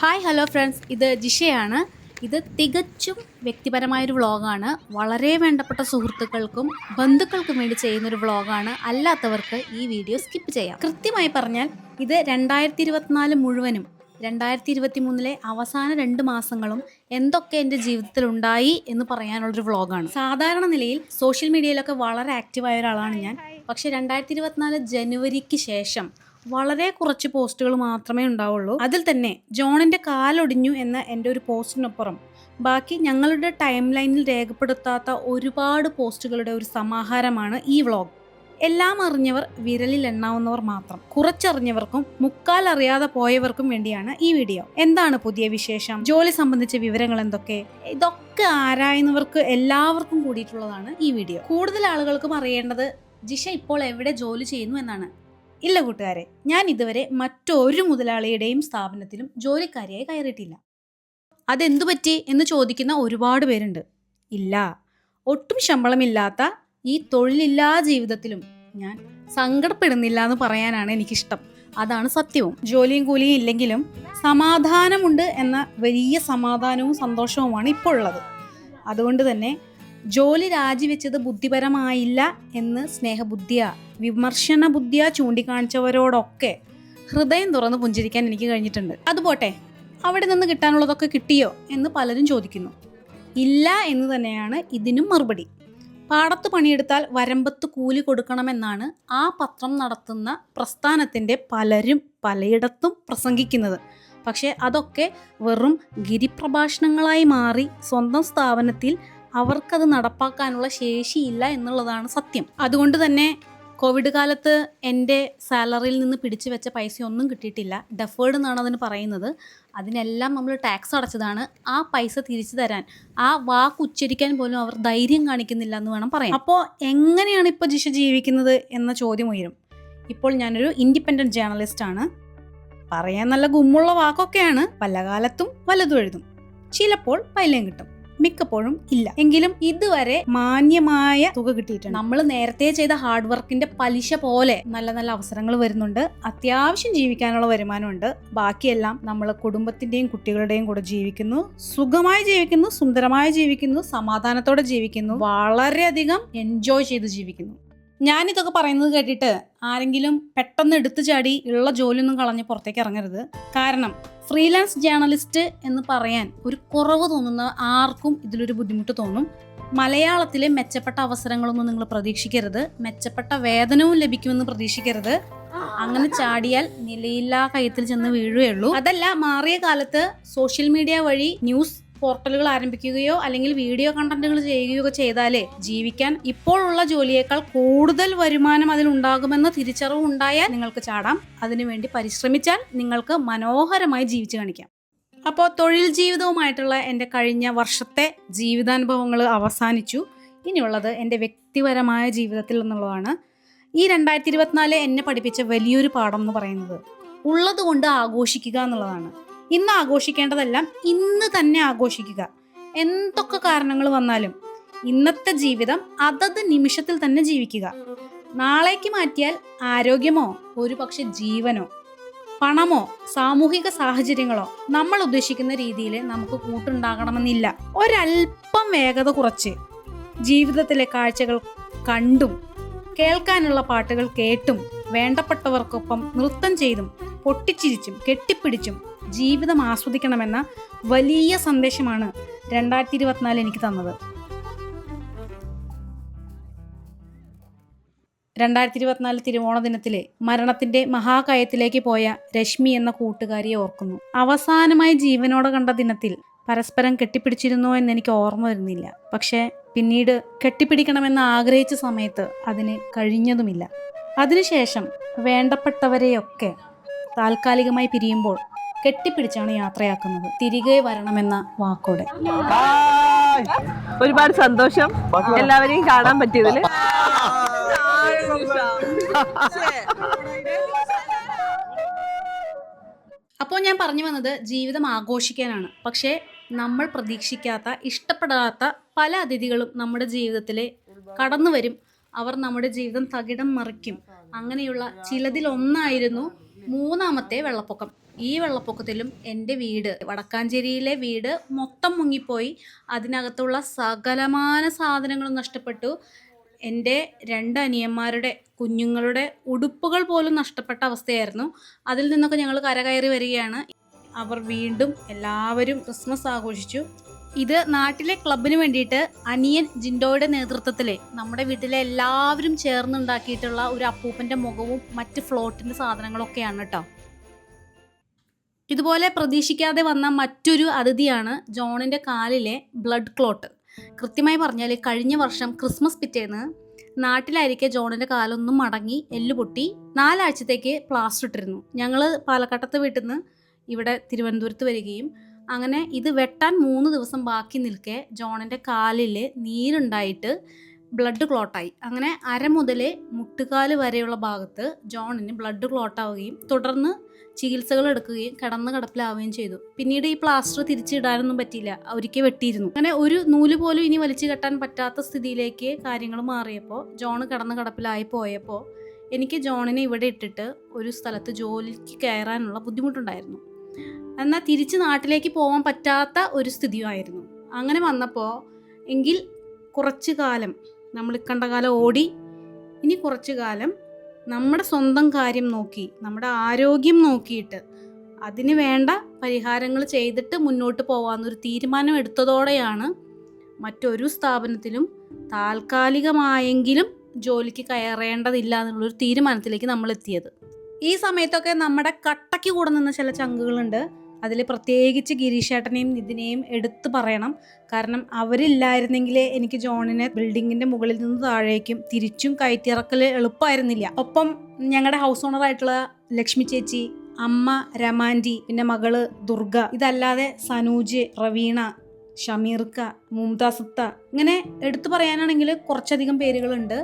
Hi hello friends ഇത് ജിഷയാണ്. ഇത് തികച്ചും വ്യക്തിപരമായൊരു വ്ളോഗാണ്. വളരെ വേണ്ടപ്പെട്ട സുഹൃത്തുക്കൾക്കും ബന്ധുക്കൾക്കും വേണ്ടി ചെയ്യുന്നൊരു വ്ളോഗാണ്. അല്ലാത്തവർക്ക് ഈ വീഡിയോ സ്കിപ്പ് ചെയ്യാം. കൃത്യമായി പറഞ്ഞാൽ ഇത് രണ്ടായിരത്തി ഇരുപത്തിനാല് മുഴുവനും രണ്ടായിരത്തി ഇരുപത്തി മൂന്നിലെ അവസാന രണ്ട് മാസങ്ങളും എന്തൊക്കെ എന്റെ ജീവിതത്തിൽ ഉണ്ടായി എന്ന് പറയാനുള്ളൊരു വ്ളോഗാണ്. സാധാരണ നിലയിൽ സോഷ്യൽ മീഡിയയിലൊക്കെ വളരെ ആക്റ്റീവായ ഒരാളാണ് ഞാൻ. പക്ഷേ രണ്ടായിരത്തി ഇരുപത്തിനാല് ജനുവരിക്ക് ശേഷം വളരെ കുറച്ച് പോസ്റ്റുകൾ മാത്രമേ ഉണ്ടാവുള്ളൂ. അതിൽ തന്നെ ജോണിന്റെ കാലൊടിഞ്ഞു എന്ന എന്റെ ഒരു പോസ്റ്റിനൊപ്പുറം ബാക്കി ഞങ്ങളുടെ ടൈം ലൈനിൽ രേഖപ്പെടുത്താത്ത ഒരുപാട് പോസ്റ്റുകളുടെ ഒരു സമാഹാരമാണ് ഈ വ്ളോഗ്. എല്ലാം അറിഞ്ഞവർ വിരലിൽ എണ്ണാവുന്നവർ മാത്രം. കുറച്ചറിഞ്ഞവർക്കും മുക്കാൽ അറിയാതെ പോയവർക്കും വേണ്ടിയാണ് ഈ വീഡിയോ. എന്താണ് പുതിയ വിശേഷം? ജോലി സംബന്ധിച്ച വിവരങ്ങൾ എന്തൊക്കെ? ഇതൊക്കെ ആരായുന്നവർക്ക് എല്ലാവർക്കും കൂടിയിട്ടുള്ളതാണ് ഈ വീഡിയോ. കൂടുതൽ ആളുകൾക്കും അറിയേണ്ടത് ജിഷ ഇപ്പോൾ എവിടെ ജോലി ചെയ്യുന്നു എന്നാണ്. ഇല്ല കൂട്ടുകാരെ ഞാൻ ഇതുവരെ മറ്റൊരു മുതലാളിയുടെയും സ്ഥാപനത്തിലും ജോലിക്കാരിയായി കയറിയിട്ടില്ല. അതെന്തു പറ്റി എന്ന് ചോദിക്കുന്ന ഒരുപാട് പേരുണ്ട്. ഇല്ല ഒട്ടും ശമ്പളമില്ലാത്ത ഈ തൊഴിലില്ലാ ജീവിതത്തിലും ഞാൻ സങ്കടപ്പെടുന്നില്ല എന്ന് പറയാനാണ് എനിക്കിഷ്ടം. അതാണ് സത്യവും. ജോലിയും കൂലിയും ഇല്ലെങ്കിലും സമാധാനമുണ്ട് എന്ന വലിയ സമാധാനവും സന്തോഷവുമാണ് ഇപ്പോൾ ഉള്ളത് അതുകൊണ്ട് തന്നെ ജോലി രാജിവെച്ചത് ബുദ്ധിപരമായില്ല എന്ന് സ്നേഹബുദ്ധിയ വിമർശന ബുദ്ധിയ ചൂണ്ടിക്കാണിച്ചവരോടൊക്കെ ഹൃദയം തുറന്ന് പുഞ്ചിരിക്കാൻ എനിക്ക് കഴിഞ്ഞിട്ടുണ്ട്. അതുപോട്ടെ അവിടെ നിന്ന് കിട്ടാനുള്ളതൊക്കെ കിട്ടിയോ എന്ന് പലരും ചോദിക്കുന്നു. ഇല്ല എന്ന് തന്നെയാണ് ഇതിനും മറുപടി. പാടത്ത് പണിയെടുത്താൽ വരമ്പത്ത് കൂലി കൊടുക്കണമെന്നാണ് ആ പത്രം നടത്തുന്ന പ്രസ്ഥാനത്തിന്റെ പലരും പലയിടത്തും പ്രസംഗിക്കുന്നത്. പക്ഷേ അതൊക്കെ വെറും ഗിരിപ്രഭാഷണങ്ങളായി മാറി സ്വന്തം സ്ഥാപനത്തിൽ അവർക്കത് നടപ്പാക്കാനുള്ള ശേഷിയില്ല എന്നുള്ളതാണ് സത്യം. അതുകൊണ്ട് തന്നെ കോവിഡ് കാലത്ത് എന്റെ സാലറിയിൽ നിന്ന് പിടിച്ചു വെച്ച ഒന്നും കിട്ടിയിട്ടില്ല. ഡെഫേർഡ് എന്നാണ് അതിന് പറയുന്നത്. അതിനെല്ലാം നമ്മൾ ടാക്സ് അടച്ചതാണ്. ആ പൈസ തിരിച്ചു തരാൻ ആ വാക്ക് ഉച്ചരിക്കാൻ പോലും അവർ ധൈര്യം കാണിക്കുന്നില്ല എന്ന് വേണം പറയാം അപ്പോൾ എങ്ങനെയാണ് ഇപ്പോൾ ജിഷ ജീവിക്കുന്നത് എന്ന ചോദ്യം ഉയരും. ഇപ്പോൾ ഞാനൊരു ഇൻഡിപെൻഡന്റ് ജേർണലിസ്റ്റാണ് പറയാൻ നല്ല ഗുമ്മുള്ള വാക്കൊക്കെയാണ്. പല കാലത്തും വലതും എഴുതും. ചിലപ്പോൾ പൈലയും കിട്ടും. മിക്കപ്പോഴും ഇല്ല. എങ്കിലും ഇതുവരെ മാന്യമായ തുക കിട്ടിയിട്ടുണ്ട്. നമ്മൾ നേരത്തെ ചെയ്ത ഹാർഡ് വർക്കിന്റെ പലിശ പോലെ നല്ല നല്ല അവസരങ്ങൾ വരുന്നുണ്ട്. അത്യാവശ്യം ജീവിക്കാനുള്ള വരുമാനമുണ്ട്. ബാക്കിയെല്ലാം നമ്മൾ കുടുംബത്തിന്റെയും കുട്ടികളുടെയും കൂടെ ജീവിക്കുന്നു. സുഖമായി ജീവിക്കുന്നു സുന്ദരമായി ജീവിക്കുന്നു സമാധാനത്തോടെ ജീവിക്കുന്നു വളരെയധികം എൻജോയ് ചെയ്ത് ജീവിക്കുന്നു. ഞാൻ ഇതൊക്കെ പറയുന്നത് കേട്ടിട്ട് ആരെങ്കിലും പെട്ടെന്ന് എടുത്തു ചാടി ഉള്ള ജോലിയൊന്നും കളഞ്ഞ് പുറത്തേക്ക് ഇറങ്ങരുത്. കാരണം ഫ്രീലാൻസ് ജേർണലിസ്റ്റ് എന്ന് പറയാൻ ഒരു കുറവ് തോന്നുന്ന ആർക്കും ഇതിലൊരു ബുദ്ധിമുട്ട് തോന്നും. മലയാളത്തിലെ മെച്ചപ്പെട്ട അവസരങ്ങളൊന്നും നിങ്ങൾ പ്രതീക്ഷിക്കരുത്. മെച്ചപ്പെട്ട വേതനവും ലഭിക്കുമെന്ന് പ്രതീക്ഷിക്കരുത്. അങ്ങനെ ചാടിയാൽ നിലയില്ലാ കയത്തിൽ ചെന്ന് വീഴുകയുള്ളൂ. അതല്ല മാറിയ കാലത്ത് സോഷ്യൽ മീഡിയ വഴി ന്യൂസ് പോർട്ടലുകൾ ആരംഭിക്കുകയോ അല്ലെങ്കിൽ വീഡിയോ കണ്ടന്റുകൾ ചെയ്യുകയോ ചെയ്താലേ ജീവിക്കാൻ ഇപ്പോഴുള്ള ജോലിയേക്കാൾ കൂടുതൽ വരുമാനം അതിൽ ഉണ്ടാകുമെന്ന തിരിച്ചറിവ് ഉണ്ടായാൽ നിങ്ങൾക്ക് ചാടാം. അതിനുവേണ്ടി പരിശ്രമിച്ചാൽ നിങ്ങൾക്ക് മനോഹരമായി ജീവിച്ചു കാണിക്കാം. അപ്പോൾ തൊഴിൽ ജീവിതവുമായിട്ടുള്ള എന്റെ കഴിഞ്ഞ വർഷത്തെ ജീവിതാനുഭവങ്ങൾ അവസാനിച്ചു. ഇനിയുള്ളത് എന്റെ വ്യക്തിപരമായ ജീവിതത്തിൽ എന്നുള്ളതാണ് ഈ രണ്ടായിരത്തി ഇരുപത്തിനാല് എന്നെ പഠിപ്പിച്ച വലിയൊരു പാഠം എന്ന് പറയുന്നത് ഉള്ളത് കൊണ്ട് ആഘോഷിക്കുക എന്നുള്ളതാണ്. ഇന്ന് ആഘോഷിക്കേണ്ടതെല്ലാം ഇന്ന് തന്നെ ആഘോഷിക്കുക. എന്തൊക്കെ കാരണങ്ങൾ വന്നാലും ഇന്നത്തെ ജീവിതം അതത് നിമിഷത്തിൽ തന്നെ ജീവിക്കുക. നാളേക്ക് മാറ്റിയാൽ ആരോഗ്യമോ ഒരു പക്ഷെ ജീവനോ പണമോ സാമൂഹിക സാഹചര്യങ്ങളോ നമ്മൾ ഉദ്ദേശിക്കുന്ന രീതിയിൽ നമുക്ക് കൂട്ടുണ്ടാകണമെന്നില്ല. ഒരല്പം വേഗത കുറച്ച് ജീവിതത്തിലെ കാഴ്ചകൾ കണ്ടും കേൾക്കാനുള്ള പാട്ടുകൾ കേട്ടും വേണ്ടപ്പെട്ടവർക്കൊപ്പം നൃത്തം ചെയ്തും പൊട്ടിച്ചിരിച്ചും കെട്ടിപ്പിടിച്ചും ജീവിതം ആസ്വദിക്കണമെന്ന വലിയ സന്ദേശമാണ് രണ്ടായിരത്തി ഇരുപത്തിനാല് എനിക്ക് തന്നത്. രണ്ടായിരത്തി ഇരുപത്തിനാല് തിരുവോണ ദിനത്തിലെ മരണത്തിന്റെ മഹാകയത്തിലേക്ക് പോയ രശ്മി എന്ന കൂട്ടുകാരിയെ ഓർക്കുന്നു. അവസാനമായി ജീവനോടെ കണ്ട ദിനത്തിൽ പരസ്പരം കെട്ടിപ്പിടിച്ചിരുന്നോ എന്ന് എനിക്ക് ഓർമ്മ വരുന്നില്ല. പക്ഷേ പിന്നീട് കെട്ടിപ്പിടിക്കണമെന്ന് ആഗ്രഹിച്ച സമയത്ത് അതിന് കഴിഞ്ഞതുമില്ല. അതിനുശേഷം വേണ്ടപ്പെട്ടവരെയൊക്കെ താൽക്കാലികമായി പിരിയുമ്പോൾ കെട്ടിപ്പിടിച്ചാണ് യാത്രയാക്കുന്നത്. തിരികെ വരണമെന്ന വാക്കോടെ. ഒരുപാട് സന്തോഷം. എല്ലാവരെയും കാണാൻ പറ്റിയതിൽ അപ്പോൾ ഞാൻ പറഞ്ഞു വന്നത് ജീവിതം ആഘോഷിക്കാനാണ്. പക്ഷേ നമ്മൾ പ്രതീക്ഷിക്കാത്ത ഇഷ്ടപ്പെടാത്ത പല അതിഥികളും നമ്മുടെ ജീവിതത്തിൽ കടന്നു വരും അവർ നമ്മുടെ ജീവിതം തകിടം മറിക്കും. അങ്ങനെയുള്ള ചിലതിൽ ഒന്നായിരുന്നു മൂന്നാമത്തെ വെള്ളപ്പൊക്കം. ഈ വെള്ളപ്പൊക്കത്തിലും എന്റെ വീട് വടക്കാഞ്ചേരിയിലെ വീട് മൊത്തം മുങ്ങിപ്പോയി. അതിനകത്തുള്ള സകലമാന സാധനങ്ങളും നഷ്ടപ്പെട്ടു. എന്റെ രണ്ട് അനിയന്മാരുടെ കുഞ്ഞുങ്ങളുടെ ഉടുപ്പുകൾ പോലും നഷ്ടപ്പെട്ട അവസ്ഥയായിരുന്നു. അതിൽ നിന്നൊക്കെ ഞങ്ങൾ കരകയറി വരികയാണ്. അവർ വീണ്ടും എല്ലാവരും ക്രിസ്മസ് ആഘോഷിച്ചു. ഇത് നാട്ടിലെ ക്ലബിന് വേണ്ടിയിട്ട് അനിയൻ ജിൻഡോയുടെ നേതൃത്വത്തിലെ നമ്മുടെ വീട്ടിലെ എല്ലാവരും ചേർന്നുണ്ടാക്കിയിട്ടുള്ള ഒരു അപ്പൂപ്പന്റെ മുഖവും മറ്റ് ഫ്ലോട്ടിന്റെ സാധനങ്ങളൊക്കെയാണ് കേട്ടോ ഇതുപോലെ പ്രതീക്ഷിക്കാതെ വന്ന മറ്റൊരു അതിഥിയാണ് ജോണിന്റെ കാലിലെ ബ്ലഡ് ക്ലോട്ട് കൃത്യമായി പറഞ്ഞാൽ കഴിഞ്ഞ വർഷം ക്രിസ്മസ് പിറ്റേന്ന് നാട്ടിലായിരിക്കെ ജോണിന്റെ കാലൊന്നും മടങ്ങി എല്ല് പൊട്ടി നാലാഴ്ചത്തേക്ക് പ്ലാസ്റ്റർ ഇട്ടിരുന്നു. ഞങ്ങൾ പാലക്കാട്ടത്തെ വീട്ടിൽ നിന്ന് ഇവിടെ തിരുവനന്തപുരത്ത് വരികയും അങ്ങനെ ഇത് വെട്ടാൻ മൂന്ന് ദിവസം ബാക്കി നിൽക്കെ ജോണിന്റെ കാലിൽ നീരുണ്ടായിട്ട് ബ്ലഡ് ക്ലോട്ടായി അങ്ങനെ അര മുതൽ മുട്ടുകാൽ വരെയുള്ള ഭാഗത്ത് ജോണിന് ബ്ലഡ് ക്ലോട്ടാവുകയും തുടർന്ന് ചികിത്സകൾ എടുക്കുകയും കിടന്ന് കിടപ്പിലാവുകയും ചെയ്തു. പിന്നീട് ഈ പ്ലാസ്റ്റർ തിരിച്ചിടാനൊന്നും പറ്റിയില്ല. അവർക്ക് വെട്ടിയിരുന്നു. അങ്ങനെ ഒരു നൂൽ പോലും ഇനി വലിച്ചു കെട്ടാൻ പറ്റാത്ത സ്ഥിതിയിലേക്ക് കാര്യങ്ങൾ മാറിയപ്പോൾ ജോൺ കിടന്ന് കിടപ്പിലായി പോയപ്പോൾ എനിക്ക് ജോണിനെ ഇവിടെ ഇട്ടിട്ട് ഒരു സ്ഥലത്ത് ജോലിക്ക് കയറാനുള്ള ബുദ്ധിമുട്ടുണ്ടായിരുന്നു. എന്നാൽ തിരിച്ച് നാട്ടിലേക്ക് പോകാൻ പറ്റാത്ത ഒരു സ്ഥിതിയായിരുന്നു അങ്ങനെ വന്നപ്പോൾ എങ്കിൽ കുറച്ച് കാലം നമ്മൾ കണ്ട കാലം ഓടി. ഇനി കുറച്ച് കാലം നമ്മുടെ സ്വന്തം കാര്യം നോക്കി നമ്മുടെ ആരോഗ്യം നോക്കിയിട്ട് അതിന് വേണ്ട പരിഹാരങ്ങൾ ചെയ്തിട്ട് മുന്നോട്ട് പോകാമെന്നൊരു തീരുമാനം എടുത്തതോടെയാണ് മറ്റൊരു സ്ഥാപനത്തിലും താൽക്കാലികമായെങ്കിലും ജോലിക്ക് കയറേണ്ടതില്ല എന്നുള്ളൊരു തീരുമാനത്തിലേക്ക് നമ്മൾ എത്തിയത് ഈ സമയത്തൊക്കെ നമ്മുടെ കട്ടയ്ക്ക് കൂടെ നിന്ന ചില ചങ്കുകളുണ്ട്. അതിൽ പ്രത്യേകിച്ച് ഗിരീഷേട്ടനെയും നിതിനെയും എടുത്തു പറയണം. കാരണം അവരില്ലായിരുന്നെങ്കിൽ എനിക്ക് ജോണിനെ ബിൽഡിങ്ങിന്റെ മുകളിൽ നിന്ന് താഴേക്കും തിരിച്ചും കയറ്റിറക്കൽ എളുപ്പമായിരുന്നില്ല. ഒപ്പം ഞങ്ങളുടെ ഹൗസ് ഓണറായിട്ടുള്ള ലക്ഷ്മി ചേച്ചി അമ്മ രമാന്റി പിന്നെ മകൾ ദുർഗ ഇതല്ലാതെ സനൂജ് പ്രവീണ ഷമീർക്ക മുംതാസത്ത ഇങ്ങനെ എടുത്തു പറയാനാണെങ്കിൽ കുറച്ചധികം പേരുകളുണ്ട്.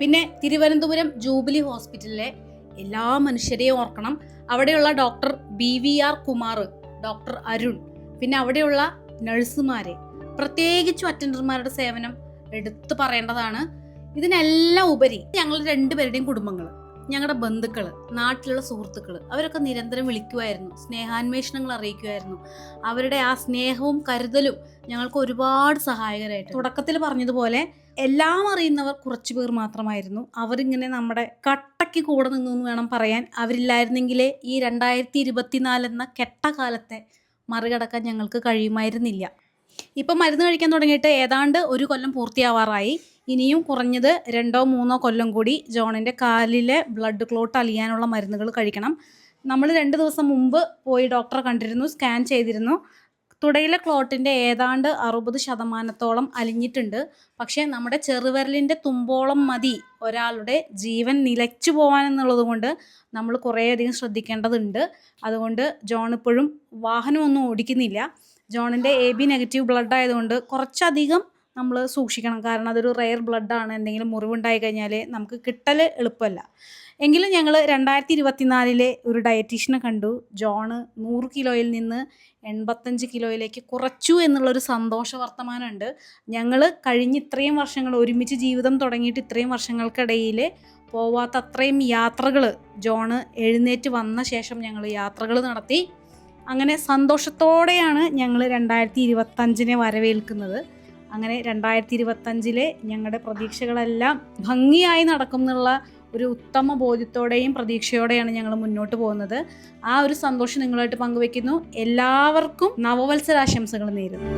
പിന്നെ തിരുവനന്തപുരം ജൂബിലി ഹോസ്പിറ്റലിലെ എല്ലാ മനുഷ്യരെയും ഓർക്കണം. അവിടെയുള്ള doctor B V R Kumar doctor Arun പിന്നെ അവിടെയുള്ള നഴ്സുമാരെ പ്രത്യേകിച്ചും അറ്റൻഡർമാരുടെ സേവനം എടുത്തു പറയേണ്ടതാണ്. ഇതിനെല്ലാം ഉപരി ഞങ്ങൾ രണ്ടുപേരുടെയും കുടുംബങ്ങൾ ഞങ്ങളുടെ ബന്ധുക്കൾ നാട്ടിലുള്ള സുഹൃത്തുക്കൾ അവരൊക്കെ നിരന്തരം വിളിക്കുമായിരുന്നു സ്നേഹാന്വേഷണങ്ങൾ അറിയിക്കുമായിരുന്നു അവരുടെ ആ സ്നേഹവും കരുതലും ഞങ്ങൾക്ക് ഒരുപാട് സഹായകരമായിട്ട് തുടക്കത്തിൽ പറഞ്ഞതുപോലെ എല്ലാം അറിയുന്നവർ കുറച്ച് പേർ മാത്രമായിരുന്നു. അവരിങ്ങനെ നമ്മുടെ കട്ടയ്ക്ക് കൂടെ നിന്നു എന്ന് വേണം പറയാൻ. അവരില്ലായിരുന്നെങ്കിലേ ഈ രണ്ടായിരത്തി ഇരുപത്തിനാല് എന്ന കെട്ട കാലത്തെ മറികടക്കാൻ ഞങ്ങൾക്ക് കഴിയുമായിരുന്നില്ല. ഇപ്പം മരുന്ന് കഴിക്കാൻ തുടങ്ങിയിട്ട് ഏതാണ്ട് ഒരു കൊല്ലം പൂർത്തിയാവാറായി. ഇനിയും കുറഞ്ഞത് രണ്ടോ മൂന്നോ കൊല്ലം കൂടി ജോണിന്റെ കാലിലെ ബ്ലഡ് ക്ലോട്ട് അലിയാനുള്ള മരുന്നുകൾ കഴിക്കണം. നമ്മൾ രണ്ട് ദിവസം മുമ്പ് പോയി ഡോക്ടറെ കണ്ടിരുന്നു സ്കാൻ ചെയ്തിരുന്നു. തുടയിലെ ക്ലോട്ടിന്റെ ഏതാണ്ട് അറുപത് ശതമാനത്തോളം അലിഞ്ഞിട്ടുണ്ട്. പക്ഷേ നമ്മുടെ ചെറുവിരലിന്റെ തുമ്പോളം മതി ഒരാളുടെ ജീവൻ നിലച്ചു പോകാനെന്നുള്ളത് കൊണ്ട് നമ്മൾ കുറേയധികം ശ്രദ്ധിക്കേണ്ടതുണ്ട്. അതുകൊണ്ട് ജോൺ ഇപ്പോഴും വാഹനമൊന്നും ഓടിക്കുന്നില്ല. ജോണിന്റെ എ ബി നെഗറ്റീവ് ബ്ലഡ് ആയതുകൊണ്ട് കുറച്ചധികം നമ്മൾ സൂക്ഷിക്കണം. കാരണം അതൊരു റെയർ ബ്ലഡാണ് എന്തെങ്കിലും മുറിവുണ്ടായി കഴിഞ്ഞാൽ നമുക്ക് കിട്ടൽ എളുപ്പമല്ല. എങ്കിലും ഞങ്ങൾ രണ്ടായിരത്തി ഇരുപത്തിനാലിലെ ഒരു ഡയറ്റീഷ്യനെ കണ്ടു. ജോണ് നൂറ് കിലോയിൽ നിന്ന് എൺപത്തഞ്ച് കിലോയിലേക്ക് കുറച്ചു എന്നുള്ളൊരു സന്തോഷ വർത്തമാനമുണ്ട്. ഞങ്ങൾ കഴിഞ്ഞ ഇത്രയും വർഷങ്ങൾ ഒരുമിച്ച് ജീവിതം തുടങ്ങിയിട്ട് ഇത്രയും വർഷങ്ങൾക്കിടയിൽ പോവാത്ത അത്രയും യാത്രകൾ ജോണ് എഴുന്നേറ്റ് വന്ന ശേഷം ഞങ്ങൾ യാത്രകൾ നടത്തി. അങ്ങനെ സന്തോഷത്തോടെയാണ് ഞങ്ങൾ രണ്ടായിരത്തി ഇരുപത്തഞ്ചിനെ വരവേൽക്കുന്നത്. അങ്ങനെ രണ്ടായിരത്തി ഇരുപത്തഞ്ചിലെ ഞങ്ങളുടെ പ്രതീക്ഷകളെല്ലാം ഭംഗിയായി നടക്കും എന്നുള്ള ഒരു ഉത്തമ ബോധ്യത്തോടെയും പ്രതീക്ഷയോടെയാണ് ഞങ്ങൾ മുന്നോട്ട് പോകുന്നത്. ആ ഒരു സന്തോഷം നിങ്ങളായിട്ട് പങ്കുവെക്കുന്നു. എല്ലാവർക്കും നവവത്സരാശംസകൾ നേരുന്നു.